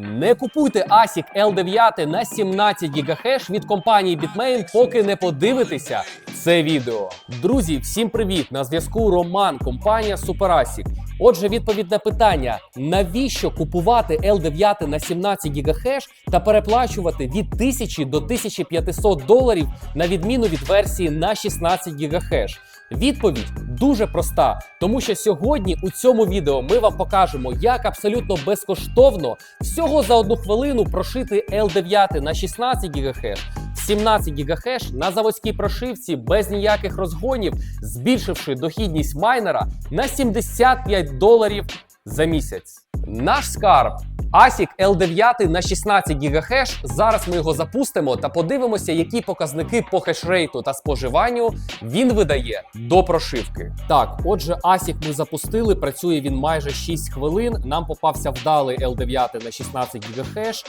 Не купуйте ASIC L9 на 17 ГГц від компанії Bitmain, поки не подивитеся це відео. Друзі, всім привіт! На зв'язку Роман, компанія SuperASIC. Отже, відповідь на питання: навіщо купувати L9 на 17 ГГц та переплачувати від 1000 до 1500 доларів на відміну від версії на 16 ГГц? Відповідь дуже проста, тому що сьогодні у цьому відео ми вам покажемо, як абсолютно безкоштовно всього за одну хвилину прошити L9 на 16 ГГц, 17 ГГц на заводській прошивці без ніяких розгонів, збільшивши дохідність майнера на 75 доларів за місяць. Наш скарб ASIC L9 на 16 ГГц. Зараз ми його запустимо та подивимося, які показники по хешрейту та споживанню він видає до прошивки. Так, отже, ASIC ми запустили. Працює він майже 6 хвилин. Нам попався вдалий L9 на 16 ГГц.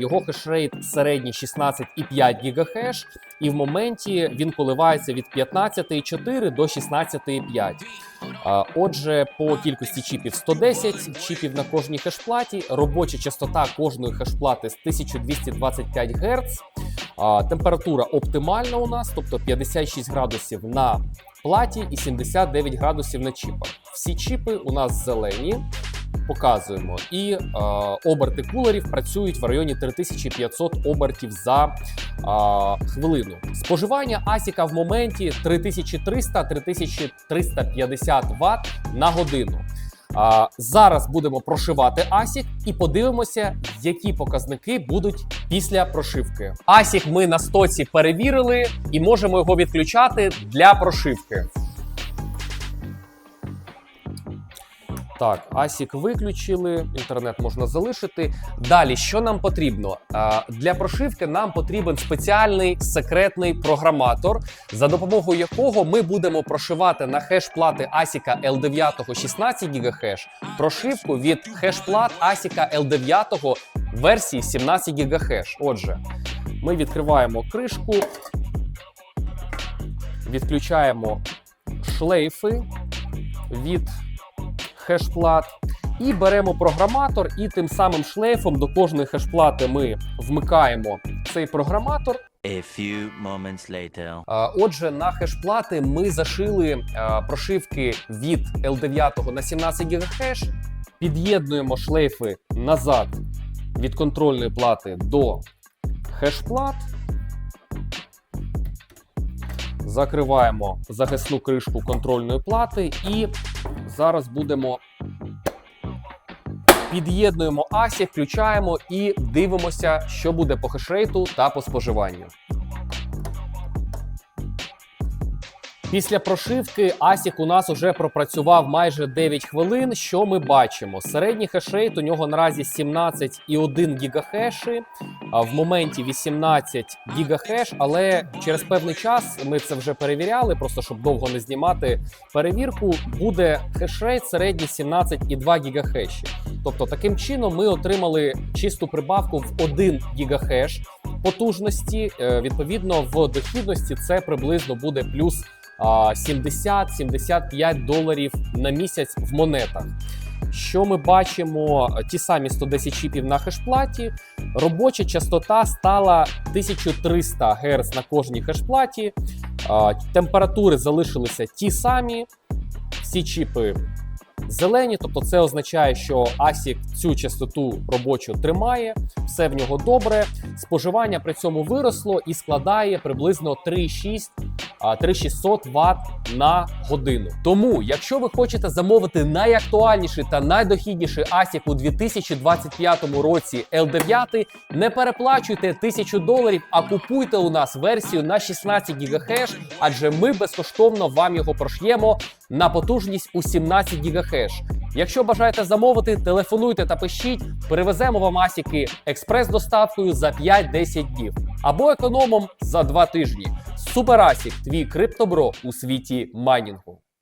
Його хешрейт середній 16,5 ГГц. І в моменті він коливається від 15,4 до 16,5. Отже, по кількості чіпів 110 чіпів на кожній хешплаті. Робоча частота кожної хешплати з 1225 Гц. Температура оптимальна у нас, тобто 56 градусів на платі і 79 градусів на чіпах. Всі чіпи у нас зелені. Показуємо, і е, оберти кулерів працюють в районі 3500 обертів за е, хвилину. Споживання Асіка в моменті 3300-3350 Вт на годину. А, зараз будемо прошивати ASIC і подивимося, які показники будуть після прошивки. ASIC ми на стоці перевірили і можемо його відключати для прошивки. Так, ASIC виключили, інтернет можна залишити. Далі, що нам потрібно? Для прошивки нам потрібен спеціальний секретний програматор, за допомогою якого ми будемо прошивати на хеш-плати ASIC L9 16 ГГц прошивку від хеш-плат ASIC L9 версії 17 ГГц. Отже, ми відкриваємо кришку, відключаємо шлейфи від хешплат. І беремо програматор, і тим самим шлейфом до кожної хешплати ми вмикаємо цей програматор. A few moments later. Отже, на хешплати ми зашили прошивки від L9 на 17 ГГц, під'єднуємо шлейфи назад від контрольної плати до хешплат. Закриваємо захисну кришку контрольної плати і зараз будемо під'єднуємо ASIC, включаємо і дивимося, що буде по хешрейту та по споживанню. Після прошивки ASIC у нас вже пропрацював майже 9 хвилин. Що ми бачимо? Середній хешрейт у нього наразі 17,1 ГГц, а в моменті 18 ГГц, але через певний час ми це вже перевіряли, просто щоб довго не знімати перевірку, буде хешрейт середній 17,2 ГГц. Тобто, таким чином ми отримали чисту прибавку в 1 ГГц потужності. Е, Відповідно, в дохідності це приблизно буде плюс а, 70-75 доларів на місяць в монетах. Що ми бачимо? Ті самі 110 чіпів на хешплаті. Робоча частота стала 1300 Гц на кожній хешплаті. Температури залишилися ті самі. Всі чіпи зелені, тобто це означає, що ASIC цю частоту робочу тримає, все в нього добре. Споживання при цьому виросло і складає приблизно 3,6 а, 3600 Вт на годину. Тому, якщо ви хочете замовити найактуальніший та найдохідніший ASIC у 2025 році L9, не переплачуйте 1000 доларів, а купуйте у нас версію на 16 ГГц, адже ми безкоштовно вам його прош'ємо на потужність у 17 ГГц. Якщо бажаєте замовити, телефонуйте та пишіть, перевеземо вам асіки експрес-доставкою за 5-10 днів або економом за 2 тижні. Суперасік, твій криптобро у світі майнінгу.